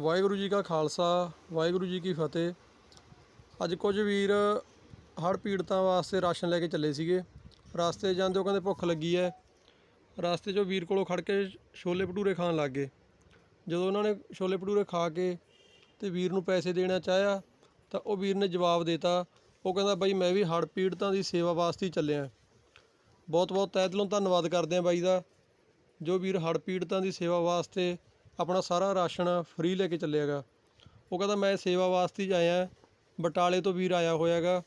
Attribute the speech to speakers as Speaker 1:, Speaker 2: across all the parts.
Speaker 1: ਵਾਹਿਗੁਰੂ ਜੀ ਕਾ ਖਾਲਸਾ, ਵਾਹਿਗੁਰੂ ਜੀ ਕੀ ਫਤਿਹ। ਅੱਜ ਕੁਝ ਵੀਰ ਹੜ੍ਹ ਪੀੜਤਾਂ ਵਾਸਤੇ ਰਾਸ਼ਨ ਲੈ ਕੇ ਚੱਲੇ ਸੀਗੇ। ਰਸਤੇ ਜਾਂਦੇ ਉਹ ਕਹਿੰਦੇ ਭੁੱਖ ਲੱਗੀ ਹੈ ਰਸਤੇ 'ਚੋਂ ਵੀਰ ਕੋਲੋਂ ਖੜ ਕੇ ਛੋਲੇ ਭਟੂਰੇ ਖਾਣ ਲੱਗ ਗਏ। ਜਦੋਂ ਉਹਨਾਂ ਨੇ ਛੋਲੇ ਭਟੂਰੇ ਖਾ ਕੇ ਤੇ ਵੀਰ ਨੂੰ ਪੈਸੇ ਦੇਣਾ ਚਾਹਿਆ, ਤਾਂ ਉਹ ਵੀਰ ਨੇ ਜਵਾਬ ਦਿੱਤਾ। ਉਹ ਕਹਿੰਦਾ, ਬਾਈ ਮੈਂ ਵੀ ਹੜ੍ਹ ਪੀੜਤਾਂ ਦੀ ਸੇਵਾ ਵਾਸਤੇ ਹੀ ਚੱਲਿਆ। ਬਹੁਤ ਬਹੁਤ ਤਹਿ ਦਿਲੋਂ ਧੰਨਵਾਦ ਕਰਦੇ ਹਾਂ ਬਾਈ ਦਾ। ਜੋ ਵੀਰ ਹੜ੍ਹ ਪੀੜਤਾਂ ਦੀ ਸੇਵਾ ਵਾਸਤੇ ਆਪਣਾ ਸਾਰਾ ਰਾਸ਼ਨ ਫ੍ਰੀ ਲੈ ਕੇ ਚੱਲਿਆਗਾ ਉਹ ਕਹਿੰਦਾ, ਮੈਂ ਸੇਵਾ ਵਾਸਤੇ ਹੀ ਆਇਆ। ਬਟਾਲੇ ਤੋਂ ਵੀਰ ਆਇਆ ਹੋਇਆਗਾ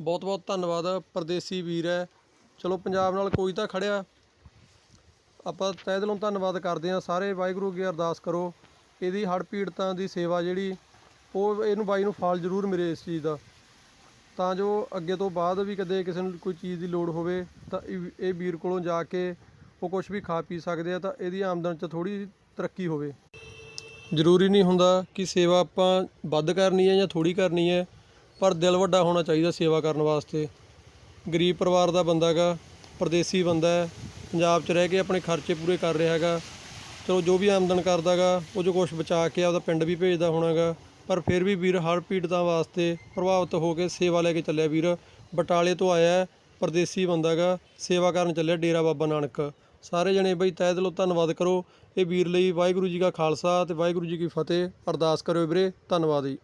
Speaker 1: ਬਹੁਤ ਬਹੁਤ ਧੰਨਵਾਦ। ਪਰਦੇਸੀ ਵੀਰ ਹੈ। ਚਲੋ, ਪੰਜਾਬ ਨਾਲ ਕੋਈ ਤਾਂ ਖੜਿਆ। ਆਪਾਂ ਤਹਿ ਦਿਲੋਂ ਧੰਨਵਾਦ ਕਰਦੇ ਹਾਂ। ਸਾਰੇ ਵਾਹਿਗੁਰੂ ਅੱਗੇ ਅਰਦਾਸ ਕਰੋ। ਇਹਦੀ ਹੜ੍ਹ ਪੀੜਤਾਂ ਦੀ ਸੇਵਾ ਜਿਹੜੀ, ਉਹ ਇਹਨੂੰ ਬਾਈ ਨੂੰ ਫਲ ਜ਼ਰੂਰ ਮਿਲੇ ਇਸ ਚੀਜ਼ ਦਾ। ਤਾਂ ਜੋ ਅੱਗੇ ਤੋਂ ਬਾਅਦ ਵੀ ਕਦੇ ਕਿਸੇ ਨੂੰ ਕੋਈ ਚੀਜ਼ ਦੀ ਲੋੜ ਹੋਵੇ, ਤਾਂ ਇਹ ਇਹ ਵੀਰ ਕੋਲੋਂ ਜਾ ਕੇ ਉਹ ਕੁਝ ਵੀ ਖਾ ਪੀ ਸਕਦੇ ਆ ਤਾਂ ਇਹਦੀ ਆਮਦਨ 'ਚ ਥੋੜੀ ਤਰੱਕੀ ਹੋਵੇ। ਜ਼ਰੂਰੀ ਨਹੀਂ ਹੁੰਦਾ ਕਿ ਸੇਵਾ ਆਪਾਂ ਵੱਧ ਕਰਨੀ ਹੈ ਜਾਂ ਥੋੜੀ ਕਰਨੀ ਹੈ, ਪਰ ਦਿਲ ਵੱਡਾ ਹੋਣਾ ਚਾਹੀਦਾ ਸੇਵਾ ਕਰਨ ਵਾਸਤੇ। ਗਰੀਬ ਪਰਿਵਾਰ ਦਾ ਬੰਦਾ ਗਾ ਪਰਦੇਸੀ ਬੰਦਾ ਹੈ, ਪੰਜਾਬ 'ਚ ਰਹਿ ਕੇ ਆਪਣੇ ਖਰਚੇ ਪੂਰੇ ਕਰ ਰਿਹਾ ਹੈਗਾ। ਚਲੋ ਜੋ ਵੀ ਆਮਦਨ ਕਰਦਾ ਗਾ ਉਹ ਜੋ ਕੁਛ ਬਚਾ ਕੇ ਆਪਦਾ ਪਿੰਡ ਵੀ ਭੇਜਦਾ ਹੋਣਾਗਾ ਪਰ ਫਿਰ ਵੀ ਵੀਰ ਹਰ ਪੀੜਤਾਂ ਵਾਸਤੇ ਪ੍ਰਭਾਵਿਤ ਹੋ ਕੇ ਸੇਵਾ ਲੈ ਕੇ ਚੱਲਿਆ ਵੀਰ। ਬਟਾਲੇ ਤੋਂ ਆਇਆ ਪਰਦੇਸੀ ਬੰਦਾ ਗਾ ਸੇਵਾ ਕਰਨ ਚੱਲਿਆ ਡੇਰਾ ਬਾਬਾ ਨਾਨਕ। ਸਾਰੇ ਜਣੇ ਬਈ ਤਹਿ ਦਿਲੋਂ ਧੰਨਵਾਦ ਕਰੋ। ਇਹ ਵੀਰ ਲਈ ਵਾਹਿਗੁਰੂ ਜੀ ਕਾ ਖਾਲਸਾ ਤੇ ਵਾਹਿਗੁਰੂ ਜੀ ਕੀ ਫਤਿਹ। ਅਰਦਾਸ ਕਰਿਓ ਵੀਰੇ, ਧੰਨਵਾਦ ਜੀ।